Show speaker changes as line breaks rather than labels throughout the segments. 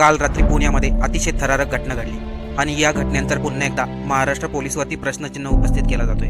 काल रात्री पुण्यामध्ये अतिशय थरारक घटना घडली आणि या घटनेनंतर पुन्हा एकदा महाराष्ट्र पोलीसवरती प्रश्नचिन्ह उपस्थित केला जातोय.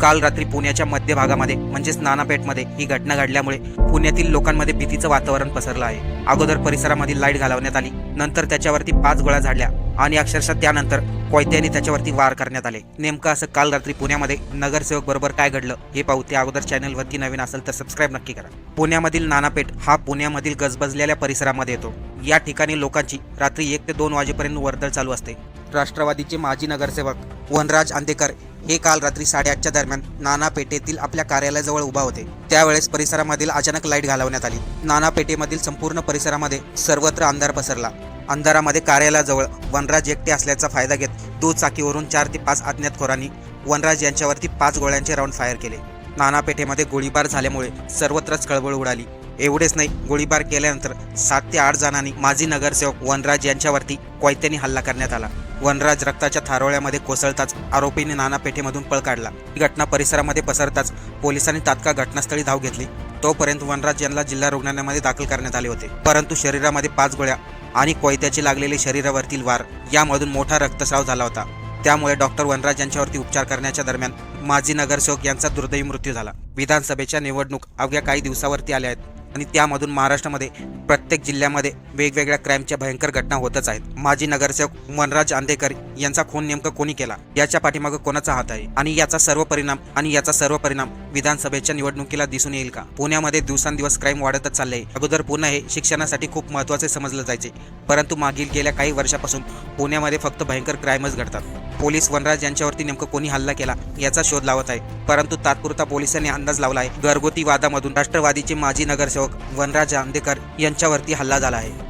काल रात्री पुण्याच्या मध्य भागामध्ये म्हणजेच नानापेठमध्ये ही घटना घडल्यामुळे पुण्यातील लोकांमध्ये भीतीचं वातावरण पसरलं आहे. अगोदर परिसरामधील लाइट घालवण्यात आली नंतर त्याच्यावरती पाच गोळ्या झाडल्या आणि अक्षरशः त्यानंतर कोयत्याने त्याच्यावरती वार करण्यात आले. नेमकं असं काल रात्री पुण्यामध्ये नगरसेवक बरोबर काय घडलं हे पाहू ते अगोदर चॅनलवरती नवीन असेल तर सबस्क्राईब नक्की करा. पुण्यामधील नानापेठ हा पुण्यामधील गजबजलेल्या परिसरामध्ये येतो. या ठिकाणी लोकांची रात्री एक ते दोन वाजेपर्यंत वर्दळ चालू असते. राष्ट्रवादीचे माजी नगरसेवक वनराज आंदेकर हे काल रात्री साडेआठच्या दरम्यान नाना पेठेतील आपल्या कार्यालयाजवळ उभा होते. त्यावेळेस परिसरामधील अचानक लाइट घालवण्यात आली. नाना पेठेमधील संपूर्ण परिसरामध्ये सर्वत्र अंधार पसरला. अंधारामध्ये कार्यालयाजवळ वनराज एकटे असल्याचा फायदा घेत दुचाकीवरून चार ते पाच अज्ञातखोरांनी वनराज यांच्यावरती पाच गोळ्यांचे राऊंड फायर केले. नानापेठेमध्ये गोळीबार झाल्यामुळे सर्वत्रच खळबळ उडाली. एवढेच नाही गोळीबार केल्यानंतर सात ते आठ जणांनी माजी नगरसेवक वनराज यांच्यावरती कोयत्याने हल्ला करण्यात आला. वनराज रक्ताच्या थारोळ्यामध्ये कोसळताच आरोपीने नानापेठेमधून पळ काढला. ही घटना परिसरामध्ये पसरताच पोलिसांनी तात्काळ घटनास्थळी धाव घेतली. तोपर्यंत वनराज यांना जिल्हा रुग्णालयामध्ये दाखल करण्यात आले होते. परंतु शरीरामध्ये पाच गोळ्या आणि कोयत्याचे लागलेले शरीरावरतील वार यामधून मोठा रक्तस्राव झाला होता. त्यामुळे डॉक्टर वनराज यांच्यावरती उपचार करण्याच्या दरम्यान माजी नगरसेवक यांचा दुर्दैवी मृत्यू झाला. विधानसभेच्या निवडणूक अवघ्या काही दिवसावरती आल्या आहेत. आणि त्यामधून महाराष्ट्रामध्ये प्रत्येक जिल्ह्यामध्ये वेगवेगळ्या क्राईमच्या भयंकर घटना होतच आहेत. माजी नगरसेवक मनराज आंदेकर यांचा खून नेमकं कोणी केला? याच्या पाठीमागं कोणाचा हात आहे? आणि याचा सर्व परिणाम आणि याचा सर्व परिणाम विधानसभेच्या निवडणुकीला दिसून येईल का? पुण्यामध्ये दिवसांदिवस क्राईम वाढतच चालले अगोदर पुणे हे शिक्षणासाठी खूप महत्त्वाचे समजलं जायचे. परंतु मागील गेल्या काही वर्षापासून पुण्यामध्ये फक्त भयंकर क्राईमच घडतात. पोलीस वनराज यांच्यावरती नेमकं कोणी हल्ला केला याचा शोध लावत आहे. परंतु तात्पुरता पोलिसांनी अंदाज लावला आहे. घरगुती वादामधून राष्ट्रवादीचे माजी नगरसेवक वनराज आंदेकर यांच्यावरती हल्ला झाला आहे.